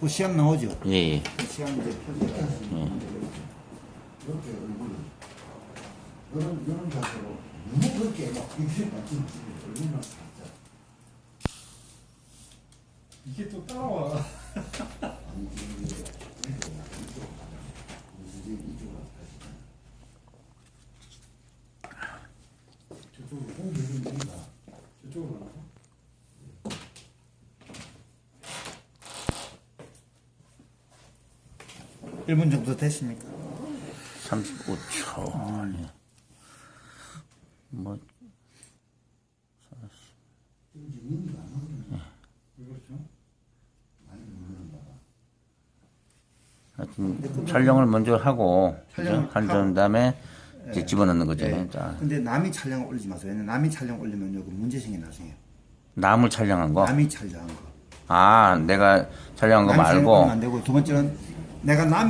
그 시간 나오죠? 예, 예. 그 시간 이제 표시가 이렇게 얼굴을 이런 이런 자세로 너무 그렇게 막 이렇게 만지면 얼마나 살짝 이게 또 따라와. 안지는 게 이쪽으로 가자 이쪽으로 가자 이제 이쪽으로 가자 저쪽으로 공격이 우리가 저쪽으로 가서. 1분 정도 됐습니까? 35초. 예. 뭐, 봐 하여튼 촬영을 먼저 하고, 그죠? 촬영을 한 하고. 다음에 이제 집어넣는 거죠. 예. 자, 근데 남이 촬영을 올리지 마세요. 왜냐면 남이 촬영 올리면 요거 문제 생겨 나중에. 남을 촬영한 거. 남이 촬영한 거. 아, 내가 촬영한 거 남이 촬영 말고. 안 되고 두 번째는 내가 남의